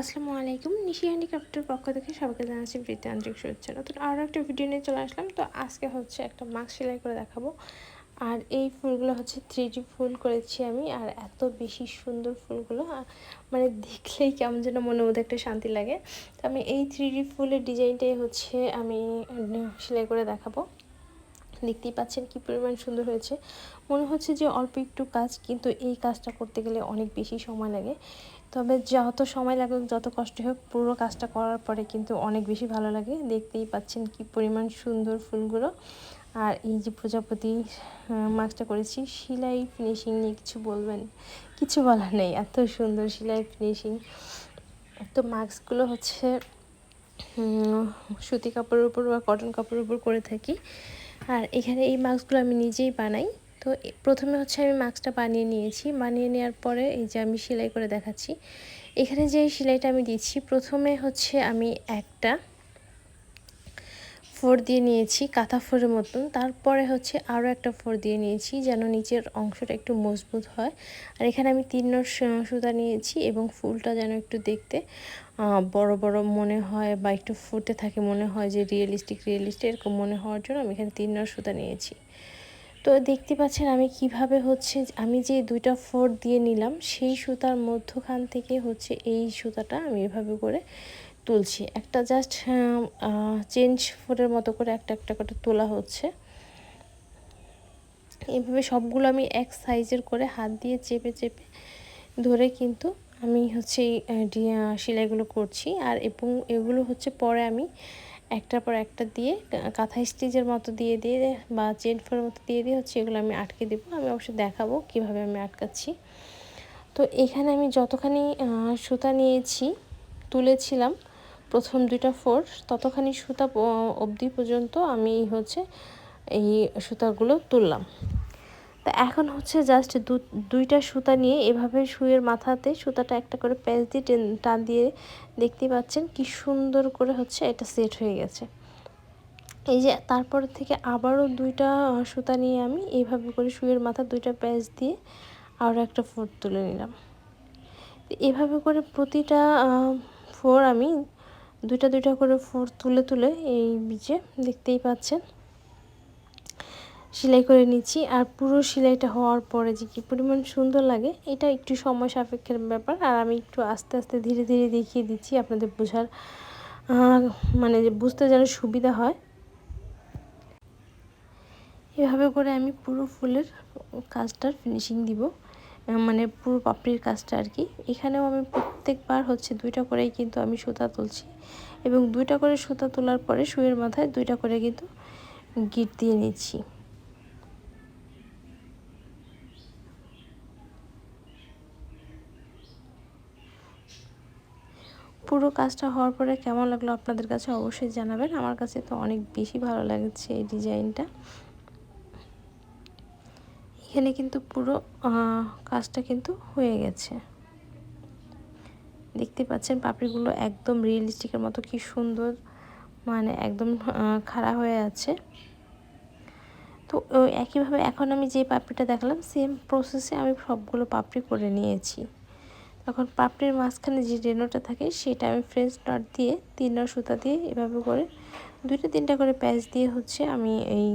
আসসালামু আলাইকুম। নিশি হ্যান্ডিক্রাফ্টের পক্ষ থেকে সবাইকে জানাচ্ছি বৃত্তি আন্তরিক শুভেচ্ছা। নতুন আরও একটা ভিডিও নিয়ে চলে আসলাম। তো আজকে হচ্ছে একটা মাস্ক সেলাই করে দেখাবো। আর এই ফুলগুলো হচ্ছে থ্রি ফুল করেছি আমি। আর এত বেশি সুন্দর ফুলগুলো মানে দেখলেই কেমন যেন মনের মধ্যে একটা শান্তি লাগে। তো আমি এই থ্রি ফুলের ডিজাইনটাই হচ্ছে আমি সেলাই করে দেখাবো। দেখতেই পাচ্ছেন কি পরিমাণ সুন্দর হয়েছে। মনে হচ্ছে যে অল্প একটু কাজ, কিন্তু এই কাজটা করতে গেলে অনেক বেশি সময় লাগে। তবে যত সময় লাগুক, যত কষ্ট হোক, পুরো কাজটা করার পরে কিন্তু অনেক বেশি ভালো লাগে। দেখতেই পাচ্ছেন কি পরিমাণ সুন্দর ফুলগুলো। আর এই যে প্রজাপতি মাছটা করেছি, সেলাই ফিনিশিং নিয়ে কিছু বলবেন? কিছু বলার নেই, এত সুন্দর সেলাই ফিনিশিং তো মাস্কগুলো হচ্ছে সুতি কাপড়ের উপর বা কটন কাপড়ের উপর করে থাকি। আর এখানে এই মাস্কগুলো আমি নিজেই বানাই। তো প্রথমে হচ্ছে আমি মাস্কটা বানিয়ে নিয়েছি। বানিয়ে নেওয়ার পরে এই যে আমি সেলাই করে দেখাচ্ছি। এখানে যে সেলাইটা আমি দিচ্ছি, প্রথমে হচ্ছে আমি একটা ফোর দিয়ে নিয়েছি, কাঁথা ফোরের মতন। তারপরে হচ্ছে আরও একটা ফোর দিয়ে নিয়েছি, যেন নিচের অংশটা একটু মজবুত হয়। আর এখানে আমি তিন নট সুতা নিয়েছি এবং ফুলটা যেন একটু দেখতে বড় বড় মনে হয় বা একটু ফুটে থাকে, মনে হয় যে রিয়েলিস্টিক রিয়েলিস্টিক এরকম মনে হওয়ার জন্য আমি এখানে তিন নট সুতা নিয়েছি। তো দেখতে পাচ্ছেন আমি কীভাবে হচ্ছে আমি যে দুইটা ফোর দিয়ে নিলাম, সেই সুতার মধ্যখান থেকে হচ্ছে এই সুতাটা আমি এভাবে করে তুলছি। একটা জাস্ট চেঞ্জ ফোরের মতো করে একটা একটা করে তোলা হচ্ছে। এভাবে সবগুলো আমি এক সাইজের করে হাত দিয়ে চেপে চেপে ধরে কিন্তু আমি হচ্ছে এই সেলাইগুলো করছি। আর এবং এগুলো হচ্ছে পরে আমি একটার পর একটা দিয়ে কাঁথা স্টিচের মতো দিয়ে দিয়ে বা চেন ফোর মতো দিয়ে দিয়ে হচ্ছে এগুলো আমি আটকে দেবো। আমি অবশ্যই দেখাবো কীভাবে আমি আটকাচ্ছি। তো এখানে আমি যতখানি সুতা নিয়েছি, তুলেছিলাম প্রথম দুইটা ফোর, ততখানি সুতা অবধি পর্যন্ত আমি হচ্ছে এই সুতাগুলো তুললাম। তা এখন হচ্ছে জাস্ট দুইটা সুতা নিয়ে এভাবে শুয়ের মাথাতে সুতাটা একটা করে প্যাচ দিয়ে টান দিয়ে দেখতে পাচ্ছেন কি সুন্দর করে হচ্ছে এটা সেট হয়ে গেছে। এই যে তারপর থেকে আবারও দুইটা সুতা নিয়ে আমি এইভাবে করে শুয়ের মাথা দুইটা প্যাচ দিয়ে আরও একটা ফোর তুলে নিলাম। এভাবে করে প্রতিটা ফোর আমি দুইটা দুইটা করে ফোর তুলে তুলে এই যে দেখতেই পাচ্ছেন। সেলাই করে নিচ্ছি। আর পুরো সেলাইটা হওয়ার পরে যে কী পরিমাণ সুন্দর লাগে, এটা একটু সময় সাপেক্ষের ব্যাপার। আর আমি একটু আস্তে আস্তে ধীরে ধীরে দেখিয়ে দিচ্ছি আপনাদের বোঝার মানে বুঝতে যেন সুবিধা হয়। এভাবে করে আমি পুরো ফুলের কাজটার ফিনিশিং দিব মানে পুরো পাপড়ির কাজটা আর কি। এখানেও আমি প্রত্যেকবার হচ্ছে দুইটা করেই কিন্তু আমি সুতা তুলছি এবং দুইটা করে সুতা তোলার পরে শুয়ের মাথায় দুইটা করে কিন্তু গিট দিয়ে নিচ্ছি। পুরো কাজটা হওয়ার পরে কেমন লাগল আপনাদের কাছে অবশ্যই জানাবেন। আমার কাছে তো অনেক বেশি ভালো লাগছে এই ডিজাইনটা। এখানে কিন্তু পুরো কাজটা কিন্তু হয়ে গেছে। দেখতে পাচ্ছেন পাপড়িগুলো একদম রিয়েলিস্টিকের মতো কি সুন্দর মানে একদম খাড়া হয়ে আছে। তো একইভাবে এখন আমি যে পাপড়িটা দেখলাম সেম প্রসেসে আমি সবগুলো পাপড়ি করে নিয়েছি। তখন পাপড়ির মাঝখানে যে রেনোটা থাকে, সেটা আমি ফ্রেঞ্চ নট দিয়ে তিন নট সুতা দিয়ে এভাবে করে দুইটা তিনটা করে প্যাচ দিয়ে হচ্ছে আমি এই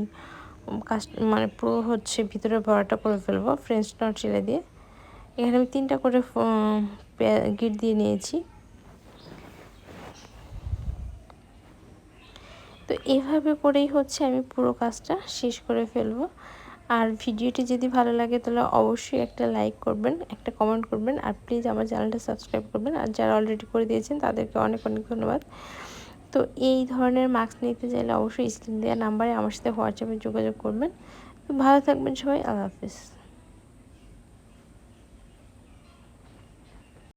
কাজ মানে পুরো হচ্ছে ভিতরে ভরাটা করে ফেলব ফ্রেঞ্চ নট চেলে দিয়ে। এখানে আমি তিনটা করে গিট দিয়ে নিয়েছি। তো এভাবে করেই হচ্ছে আমি পুরো কাজটা শেষ করে ফেলব। আর ভিডিওটি যদি ভালো লাগে তাহলে অবশ্যই একটা লাইক করবেন, একটা কমেন্ট করবেন আর প্লিজ আমার চ্যানেলটা সাবস্ক্রাইব করবেন আর যারা অলরেডি করে দিয়েছেন তাদেরকে অনেক অনেক ধন্যবাদ। তো এই ধরনের মাস্ক নিতে চাইলে অবশ্যই স্ক্রিন দেওয়া নাম্বারে আমার সাথে হোয়াটসঅ্যাপে যোগাযোগ করবেন। তো ভালো থাকবেন সবাই, আল্লাহ হাফিজ।